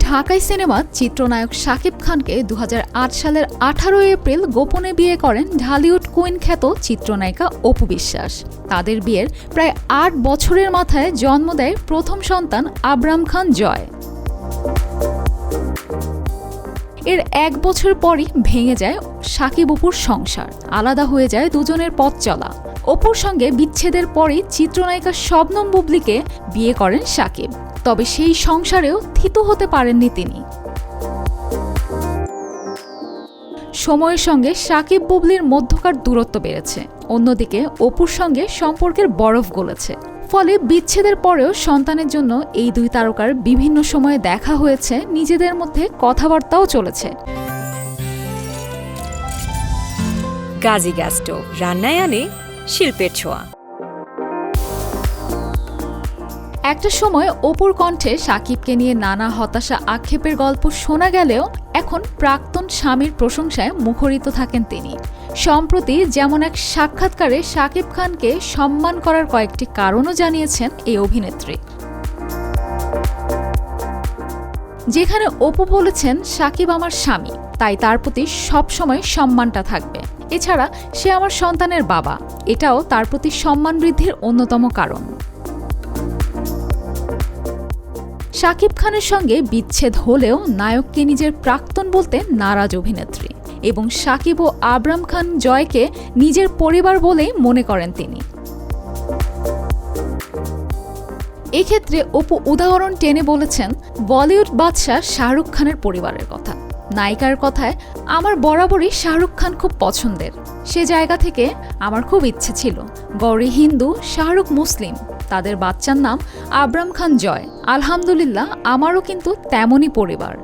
ঢাকাই সিনেমা চিত্রনায়ক শাকিব খানকে দু হাজার আট সালের আঠারোই এপ্রিল গোপনে বিয়ে করেন ঢালিউড কুইন খ্যাত চিত্রনায়িকা অপু বিশ্বাস। তাদের বিয়ের প্রায় আট বছরের মাথায় জন্ম দেয় প্রথম সন্তান আবরাম খান জয়। এর এক বছর পরই ভেঙে যায় সাকিব অপুর সংসার। আলাদা হয়ে যায় দুজনের পথ চলা। অপুর সঙ্গে বিচ্ছেদের পরই চিত্রনায়িকা শবনম বুবলিকে বিয়ে করেন সাকিব তবে সেই সংসারেও থিতু হতে পারেননি তিনি। সময়ের সঙ্গে সাকিব বুবলির মধ্যকার দূরত্ব বেড়েছে। অন্যদিকে অপুর সঙ্গে সম্পর্কের বরফ গলেছে। ফলে বিচ্ছেদের পরেও সন্তানের জন্য এই দুই তারকার বিভিন্ন সময়ে দেখা হয়েছে, নিজেদের মধ্যে কথাবার্তাও চলেছে। গাজী গ্যাস্টো রান্নায় আনে শিল্পের ছোঁয়া। একটা সময় অপুর কণ্ঠে সাকিবকে নিয়ে নানা হতাশা আক্ষেপের গল্প শোনা গেলেও এখন প্রাক্তন স্বামীর প্রশংসায় মুখরিত থাকেন তিনি। সম্প্রতি যেমন এক সাক্ষাৎকারে সাকিব খানকে সম্মান করার কয়েকটি কারণও জানিয়েছেন এই অভিনেত্রী। যেখানে অপু বলেছেন, সাকিব আমার স্বামী, তাই তার প্রতি সবসময় সম্মানটা থাকবে। এছাড়া সে আমার সন্তানের বাবা। এটাও তার প্রতি সম্মান বৃদ্ধির অন্যতম কারণ। শাকিব খানের সঙ্গে বিচ্ছেদ হলেও নায়ককে নিজের প্রাক্তন বলতে নারাজ অভিনেত্রী এবং শাকিব ও আবরাম খান জয়কে নিজের পরিবার বলেই মনে করেন তিনি। এক্ষেত্রে অপু উদাহরণ টেনে বলেছেন, বলিউড বাদশাহ শাহরুখ খানের পরিবারের কথা। নায়িকার কথায়, আমার বরাবরই শাহরুখ খান খুব পছন্দের। সে জায়গা থেকে আমার খুব ইচ্ছে ছিল। গৌরী হিন্দু, শাহরুখ মুসলিম। তাদের বাচ্চার নাম আবরাম খান জয়। আলহামদুলিল্লাহ, আমারও কিন্তু তেমনই পরিবার।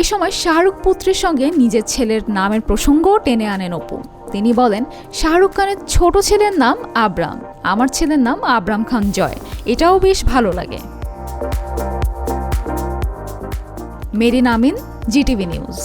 এ সময় শাহরুখ পুত্রের সঙ্গে নিজের ছেলের নামের প্রসঙ্গও টেনে আনেন অপু। তিনি বলেন, শাহরুখ খানের ছোট ছেলের নাম আবরাম। আমার ছেলের নাম আবরাম খান জয়। এটাও বেশ ভালো লাগে। Marin Amin, GTV news.